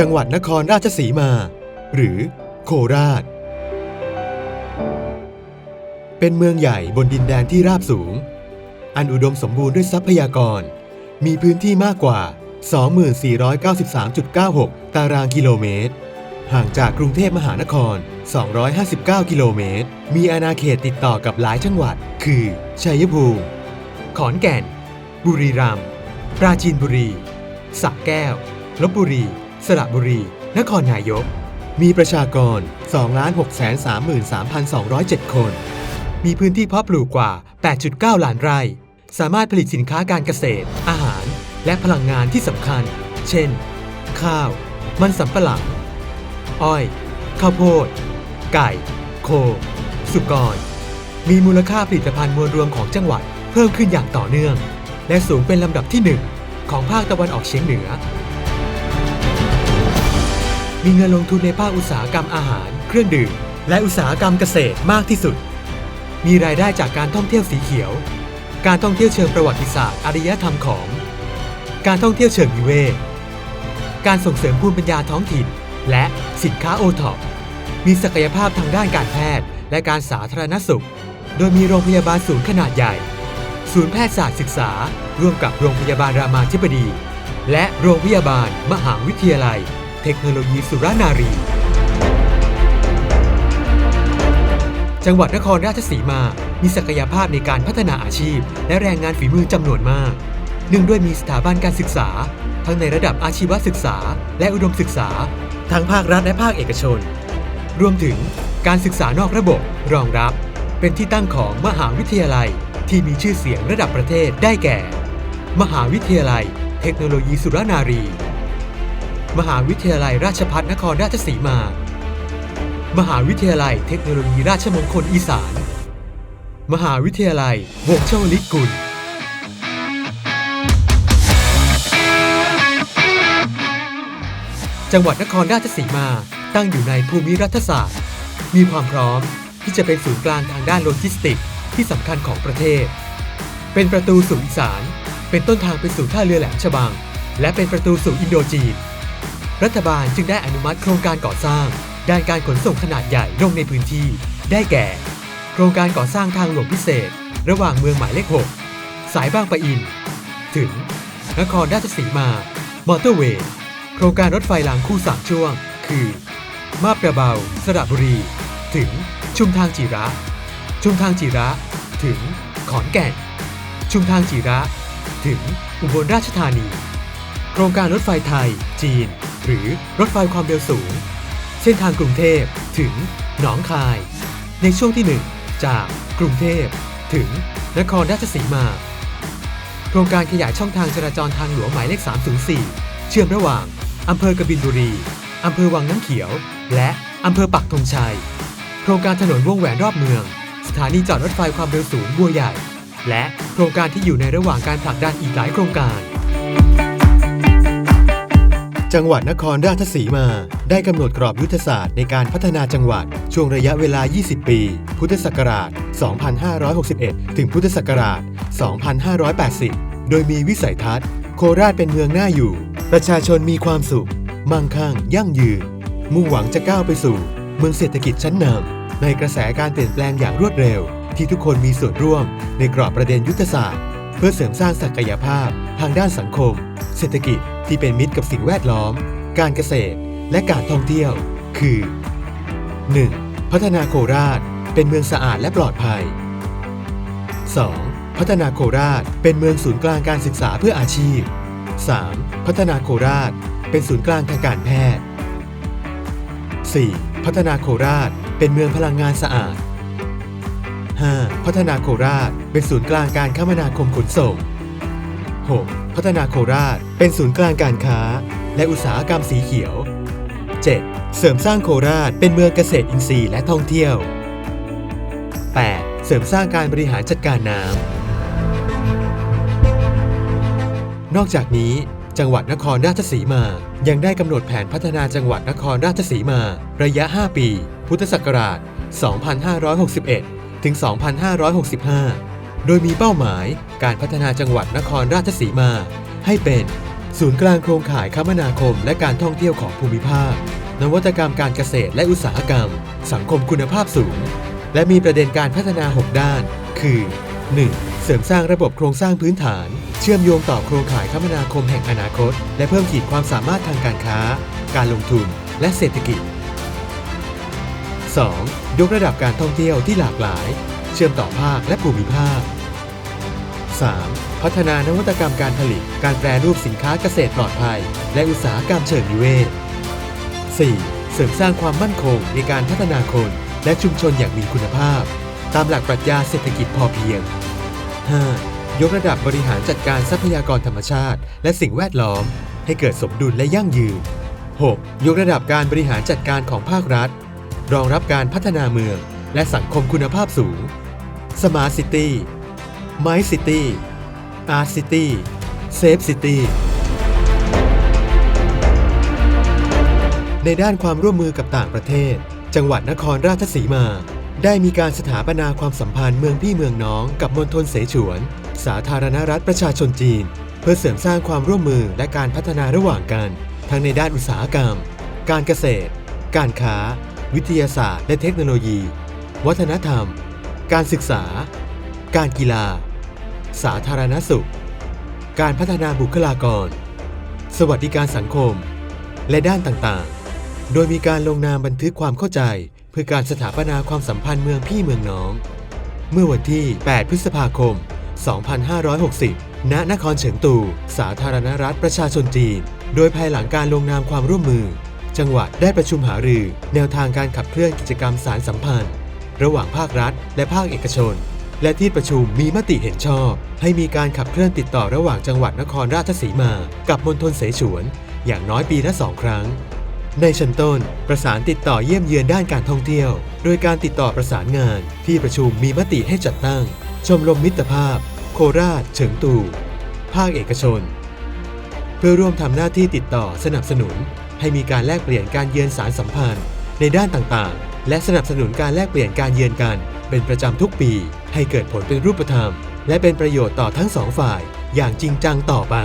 จังหวัดนครราชสีมา หรือโคราช เป็นเมืองใหญ่บนดินแดนที่ราบสูง อันอุดมสมบูรณ์ด้วยทรัพยากร มีพื้นที่มากกว่า 2493.96 ตารางกิโลเมตร ห่างจากกรุงเทพมหานคร 259 กิโลเมตร มีอาณาเขตติดต่อกับหลายจังหวัด คือ ชัยภูมิ ขอนแก่น บุรีรัมย์ ปราจีนบุรีสระแก้วลบบุรี สระบุรี นครนายก มีประชากร 2,633,207 คน มีพื้นที่เพาะปลูกกว่า 8.9 ล้านไร่ สามารถผลิตสินค้าการเกษตร อาหาร และพลังงานที่สำคัญ เช่น ข้าว มันสำปะหลัง อ้อย ข้าวโพด ไก่ โค สุกร มีมูลค่าผลิตภัณฑ์มวลรวมของจังหวัดเพิ่มขึ้นอย่างต่อเนื่อง และสูงเป็นลำดับที่หนึ่งของภาคตะวันออกเฉียงเหนือ มีเงินลงทุนในภาคอุตสาหกรรมอาหาร เครื่องดื่ม และอุตสาหกรรมเกษตรมากที่สุด มีรายได้จากการท่องเที่ยวสีเขียว การท่องเที่ยวเชิงประวัติศาสตร์อารยธรรมของ การท่องเที่ยวเชิงนิเวศ การส่งเสริมภูมิปัญญาท้องถิ่น และสินค้าโอท็อปมีศักยภาพทางด้านการแพทย์ และการสาธารณสุข โดยมีโรงพยาบาลศูนย์ขนาดใหญ่ ศูนย์แพทยศาสตร์ศึกษา ร่วมกับโรงพยาบาลรามาธิบดี และโรงพยาบาลมหาวิทยาลัย เทคโนโลยีสุรานารี จังหวัดนครราชสีมา มีศักยภาพในการพัฒนาอาชีพ และแรงงานฝีมือจำนวนมาก เนื่องด้วยมีสถาบันการศึกษา ทั้งในระดับอาชีวศึกษา และอุดมศึกษา ทั้งภาครัฐและภาคเอกชน รวมถึงการศึกษานอกระบบรองรับ เป็นที่ตั้งของมหาวิทยาลัยที่มีชื่อเสียงระดับประเทศได้แก่ มหาวิทยาลัย เทคโนโลยีสุรนารี มหาวิทยาลัยราชภัฏนครราชสีมา มหาวิทยาลัยเทคโนโลยีราชมงคลอีสาน มหาวิทยาลัยวงศ์ชลิกุลจังหวัดนครราชสีมาตั้งอยู่ในภูมิรัฐศาสตร์ มีความพร้อมที่จะเป็นศูนย์กลางทางด้านโลจิสติกส์ที่สำคัญของประเทศ เป็นประตูสู่อีสาน เป็นต้นทางไปสู่ท่าเรือแหลมฉบัง และเป็นประตูสู่อินโดจีน รัฐบาลจึงได้อนุมัติโครงการก่อสร้าง ด้านการขนส่งขนาดใหญ่ลงในพื้นที่ ได้แก่ โครงการก่อสร้างทางหลวงพิเศษ ระหว่างเมืองหมายเลข 6 สายบางปะอิน ถึง นครราชสีมา มอเตอร์เวย์ โครงการรถไฟรางคู่สามช่วง คือ มาบกระเบา สระบุรี ถึงชุมทางจีระ ชุมทางจีระ ถึงขอนแก่น ชุมทางจีระ ถึงอุบลราชธานี โครงการรถไฟไทย จีน หรือรถไฟความเร็วสูง เส้นทางกรุงเทพถึงหนองคาย ในช่วงที่ 1 จากกรุงเทพถึงนครราชสีมา โครงการขยายช่องทางจราจรทางหลวงหมายเลข 304 เชื่อมระหว่างอำเภอกบินบุรี อำเภอวังน้ำเขียว และอำเภอปักธงชัย โครงการถนนวงแหวนรอบเมือง สถานีจอดรถไฟความเร็วสูงบัวใหญ่ และโครงการที่อยู่ในระหว่างการผลักดันอีกหลายโครงการ จังหวัดนครราชสีมา ได้กำหนดกรอบยุทธศาสตร์ในการพัฒนาจังหวัด ช่วงระยะเวลา 20 ปี พุทธศักราช 2561 ถึงพุทธศักราช 2580 โดยมีวิสัยทัศน์ โคราชเป็นเมืองน่าอยู่ ประชาชนมีความสุข มั่งคั่ง ยั่งยืน มุ่งหวังจะก้าวไปสู่ เมืองเศรษฐกิจชั้นนำในกระแสการเปลี่ยนแปลงอย่างรวดเร็ว ที่ทุกคนมีส่วนร่วม ในกรอบประเด็นยุทธศาสตร์ เพื่อเสริมสร้างศักยภาพ ทางด้านสังคม เศรษฐกิจ ที่เป็นมิตรกับสิ่งแวดล้อม การเกษตร และการท่องเที่ยว คือ 1. พัฒนาโคราช เป็นเมืองสะอาดและปลอดภัย 2. พัฒนาโคราช เป็นเมืองศูนย์กลางการศึกษาเพื่ออาชีพ 3. พัฒนาโคราช เป็นศูนย์กลางทางการแพทย์ 4. พัฒนาโคราช เป็นเมืองพลังงานสะอาด 5. พัฒนาโคราช เป็นศูนย์กลางการคมนาคมขนส่ง 6. พัฒนาโคราช เป็นศูนย์กลางการค้า และอุตสาหกรรมสีเขียว 7. เสริมสร้างโคราชเป็นเมืองเกษตรอินทรีย์และท่องเที่ยว 8. เสริมสร้างการบริหารจัดการน้ำนอกจากนี้จังหวัดนครราชสีมา ยังได้กำหนดแผนพัฒนาจังหวัดนครราชสีมา ระยะ 5 ปี พุทธศักราช 2561 ถึง 2565 โดยมีเป้าหมายการพัฒนาจังหวัดนครราชสีมา ให้เป็นศูนย์กลางโครงข่ายคมนาคม และการท่องเที่ยวของภูมิภาค นวัตกรรมการเกษตรและอุตสาหกรรม สังคมคุณภาพสูง และมีประเด็นการพัฒนา 6 ด้าน คือ 1. เสริมสร้างระบบโครงสร้างพื้นฐาน เชื่อมโยงต่อโครงข่ายคมนาคมแห่งอนาคต และเพิ่มขีดความสามารถทางการค้า การลงทุน และเศรษฐกิจ 2. ยกระดับการท่องเที่ยวที่หลากหลาย เชื่อมต่อภาคและภูมิภาค 3. พัฒนานวัตกรรมการผลิต การแปรรูปสินค้าเกษตรปลอดภัย และอุตสาหกรรมเชิงนิเวศ 4. เสริมสร้างความมั่นคงในการพัฒนาคนและชุมชนอย่างมีคุณภาพ ตามหลักปรัชญาเศรษฐกิจพอเพียง 5. ยกระดับบริหารจัดการทรัพยากรธรรมชาติ และสิ่งแวดล้อม ให้เกิดสมดุลและยั่งยืน 6. ยกระดับการบริหารจัดการของภาครัฐ รองรับการพัฒนาเมือง และสังคมคุณภาพสูง Smart City My City Art City Safe City ในด้านความร่วมมือกับต่างประเทศ จังหวัดนครราชสีมา ได้มีการสถาปนาความสัมพันธ์เมืองพี่เมืองน้องกับมณฑลเสฉวน สาธารณรัฐประชาชนจีน เพื่อเสริมสร้างความร่วมมือและการพัฒนาระหว่างกัน ทั้งในด้านอุตสาหกรรม การเกษตร การค้า วิทยาศาสตร์ และเทคโนโลยี วัฒนธรรม การศึกษา การกีฬา สาธารณสุข การพัฒนาบุคลากร สวัสดิการสังคม และด้านต่างๆ โดยมีการลงนามบันทึกความเข้าใจ เพื่อการสถาปนาความสัมพันธ์เมืองพี่เมืองน้อง เมื่อวันที่ 8 พฤษภาคม 2560 ณ นครเฉิงตู สาธารณรัฐประชาชนจีน โดยภายหลังการลงนามความร่วมมือ จังหวัดได้ประชุมหารือ แนวทางการขับเคลื่อนกิจกรรมสารสัมพันธ์ ระหว่างภาครัฐ และภาคเอกชน และที่ประชุมมีมติเห็นชอบ ให้มีการขับเคลื่อนติดต่อระหว่างจังหวัดนครราชสีมา กับมณฑลเสฉวน อย่างน้อยปีละสองครั้ง ในชั้นต้น ประสานติดต่อเยี่ยมเยือนด้านการท่องเที่ยว โดยการติดต่อประสานงาน ที่ประชุมมีมติให้จัดตั้ง ชมรมมิตรภาพ โคราช เฉิงตู ภาคเอกชน เพื่อร่วมทำหน้าที่ติดต่อสนับสนุน ให้มีการแลกเปลี่ยนการเยือนสารสัมพันธ์ ในด้านต่างๆ และสนับสนุนการแลกเปลี่ยนการเยือนกัน เป็นประจำทุกปีให้เกิดผลเป็นรูปธรรม และเป็นประโยชน์ต่อทั้งสองฝ่ายอย่างจริงจังต่อไป